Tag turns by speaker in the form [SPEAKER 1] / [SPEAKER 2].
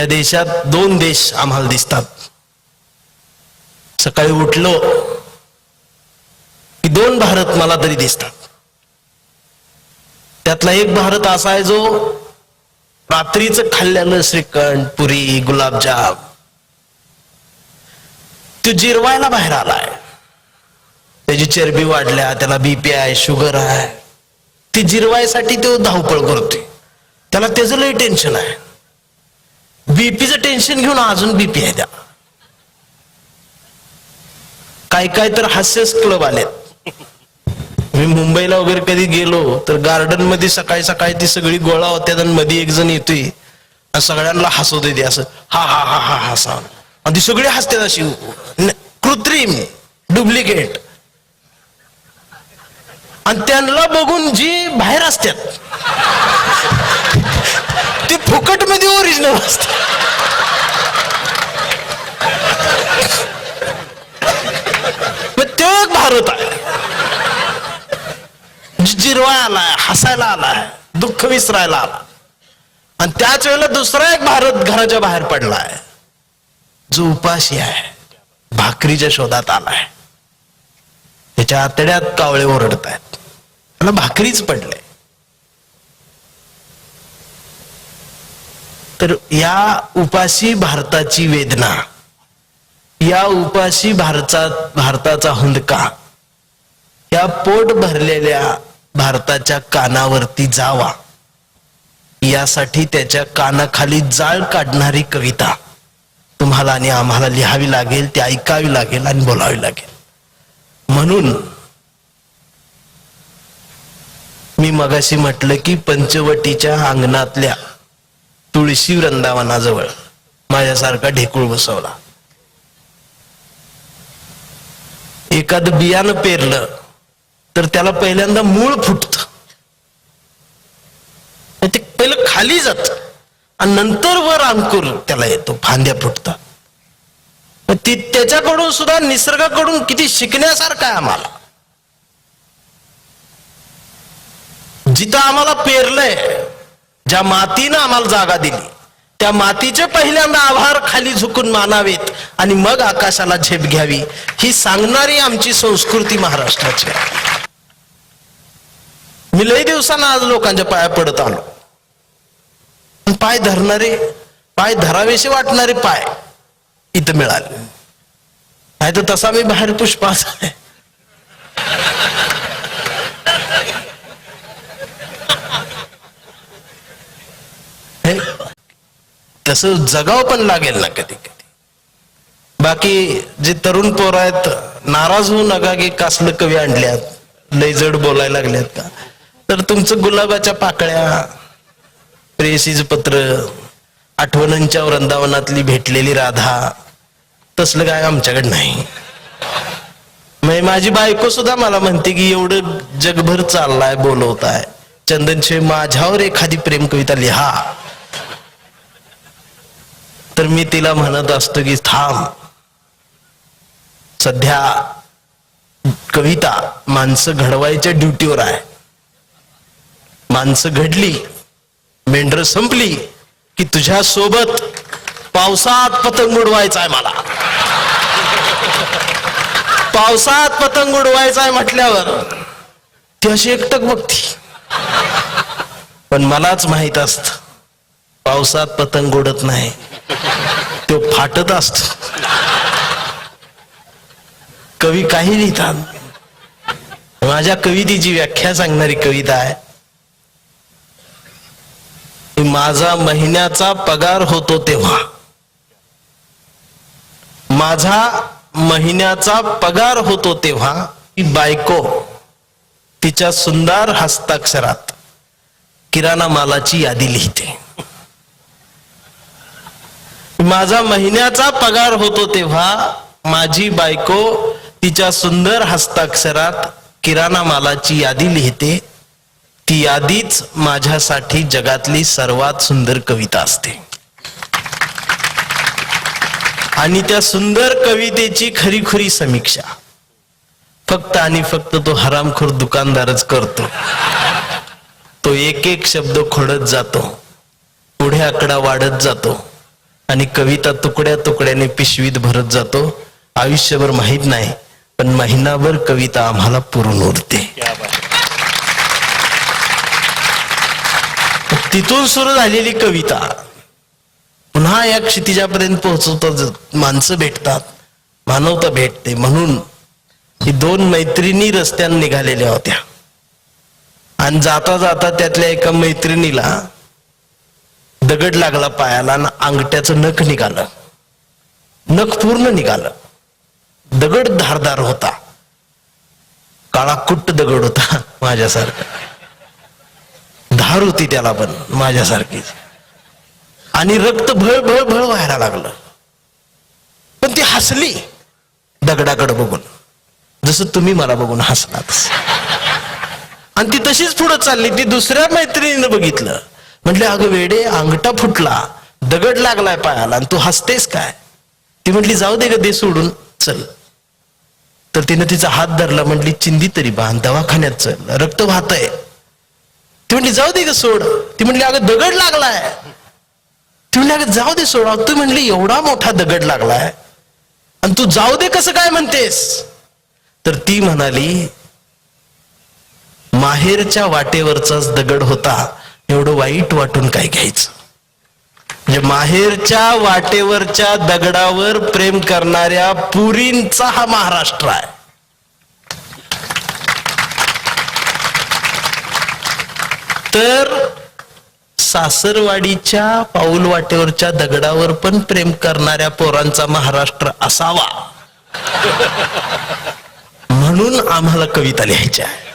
[SPEAKER 1] या देशात दोन देश आम्हाला दिसतात. सकाळी उठलो की दोन भारत मला तरी दिसतात. त्यातला एक भारत असा आहे जो रात्रीच खाल्ल्यानं श्रीखंड पुरी गुलाबजाम तो जिरवायला बाहेर आलाय. त्याची चरबी वाढल्या त्याला बीपी आहे शुगर आहे. ती जिरवायसाठी तो धावपळ करतोय. त्याला त्याचं लय टेन्शन आहे. बीपीचं टेन्शन घेऊन अजून बीपी आहे द्या काय काय तर हास्यच क्लब आलेत. मी मुंबईला वगैरे कधी गेलो तर गार्डनमध्ये सकाळी सकाळी ती सगळी गोळा होत्या आणि मध्ये एक जण येतोय. सगळ्यांना हसवते ते असं हा हा हा हा हसा आणि ती सगळी हसतात अशी. कृत्रिम डुप्लिकेट आणि त्यांना बघून जी बाहेर असतात ते फुकटमध्ये ओरिजिनल असत. मग तो एक भारत आहे. जिरवाय आलाय हसायला आलाय दुःख विसरायला आला आणि त्याच वेळेला दुसरा एक भारत घराच्या बाहेर पडलाय. जो उपाशी आहे. भाकरीच्या शोधात आलाय. त्याच्या आतड्यात कावळे ओरडत आहेत भाकरीच पडले. तर या उपाशी भारताची वेदना या उपाशी भारता भारताचा हुंदका या पोट भरलेल्या भारताच्या कानावरती जावा यासाठी त्याच्या कानाखाली जाळ काढणारी कविता तुम्हाला आणि आम्हाला लिहावी लागेल ती ऐकावी लागेल आणि बोलावी लागेल. म्हणून मी मगाशी म्हटलं की पंचवटीच्या अंगणातल्या तुळशी वृंदावनाजवळ माझ्यासारखा ढेकूळ बसवला. एखादं बियाणं पेरलं तर त्याला पहिल्यांदा मूळ फुटत. ते पहिलं खाली जात. आणि नंतर वर अंकुर त्याला येतो फांद्या फुटतात. ती त्याच्याकडून सुद्धा निसर्गाकडून किती शिकण्यासारखं आहे आम्हाला. जिथं आम्हाला पेरलंय ज्या मातीनं आम्हाला जागा दिली त्या मातीचे पहिल्यांदा आभार खाली झुकून मानावेत आणि मग आकाशाला झेप घ्यावी ही सांगणारी आमची संस्कृती महाराष्ट्राची आहे. मी लई दिवसानं आज लोकांच्या पाया पडत आलो. पाय धरणारे पाय धरावेसे वाटणारे पाय इथं मिळाले. नाही तर तसा मी बाहेर पुष्पाचा आहे. तसं जगाव पण लागेल ना कधी कधी. बाकी जे तरुण पोर आहेत नाराज होऊ नका की कासलं कवी आणल्यात लय जड बोलायला लागल्यात. का तर तुमचं गुलाबाच्या पाकळ्या प्रेसीज पत्र आठवणांच्या वृंदावनातली भेटलेली राधा तसलं काय आमच्याकडे नाही. म्हणजे माझी बायको सुद्धा मला म्हणते की एवढं जगभर चाललाय बोलवताय. चंदनशे माझ्यावर एखादी प्रेम कविता लिहा. तर मी तिला म्हणत असतो की थांब. सध्या कविता माणसं घडवायच्या ड्युटीवर आहे. माणसं घडली मेंढर संपली की तुझ्या सोबत पावसात पतंग उडवायचा आहे मला. पावसात पतंग उडवायचा आहे म्हटल्यावर ती अशी एकटक बघती. पण मलाच माहीत असत पावसात पतंग उडत नाही. तो फाटत असतो. कवी काही लिहितात. माझ्या कवितेची व्याख्या सांगणारी कविता आहे माझा महिन्याचा पगार होतो तेव्हा. माझा महिन्याचा पगार होतो तेव्हा ती बायको तिच्या सुंदर हस्ताक्षरात किराणा मालाची यादी लिहिते. माझा महिन्याचा पगार होतो तेव्हा माझी बायको तिच्या सुंदर हस्ताक्षरात किराणा मालाची यादी लिहिते. ती यादीच माझ्यासाठी जगातली सर्वात सुंदर कविता असते. आणि त्या सुंदर कवितेची खरीखुरी समीक्षा. फक्त आणि फक्त तो हरामखोर दुकानदारच करतो. तो एक एक शब्द खोडत जातो. पुढे आकडा वाढत जातो. आणि कविता तुकड्या तुकड्याने पिशवीत भरत जातो. आयुष्यभर माहीत नाही पण महिनाभर कविता आम्हाला पुरून उरते. तिथून सुरू झालेली कविता. पुन्हा या क्षितिजापर्यंत पोहोचवतात माणसं भेटतात. मानवता भेटते म्हणून ही दोन मैत्रिणी रस्त्याने निघालेल्या होत्या. आणि जाता जाता त्यातल्या एका मैत्रिणीला दगड लागला पायाला आणि अंगठ्याचं नख निघालं. नख पूर्ण निघालं. दगड धारदार होता. काळा कुट्ट दगड होता माझ्यासारखा. धार होती त्याला पण माझ्यासारखीच. आणि रक्त भळ भळ भळ व्हायला लागलं. पण ती हसली. दगडाकडे बघून. जसं तुम्ही मला बघून हसलात. आणि ती तशीच पुढे चालली. ती दुसऱ्या मैत्रिणीनं बघितलं. म्हटले अगं वेडे अंगठा फुटला दगड लागलाय पायाला आणि तू हसतेस काय? ती म्हटली जाऊ दे ग दे सोडून चल. तर तिनं तिचा हात धरला म्हटली चिंदी तरी बांध दवाखान्यात चल रक्त वाहतय. ती म्हटली जाऊ दे ग सोड. ती म्हटली अगं दगड लागलाय. ती म्हणली अगं जाऊ दे सोड. तू म्हणली एवढा मोठा दगड लागलाय आणि तू जाऊ दे कसं काय म्हणतेस? तर ती म्हणाली माहेरच्या वाटेवरचाच दगड होता एवढं वाईट वाटून काय घ्यायचं? म्हणजे माहेरच्या वाटेवरच्या दगडावर प्रेम करणाऱ्या पुरींचा हा महाराष्ट्र आहे. तर सासरवाडीच्या पाऊल वाटेवरच्या दगडावर पण प्रेम करणाऱ्या पोरांचा महाराष्ट्र असावा. म्हणून आम्हाला कविता लिहायच्या आहे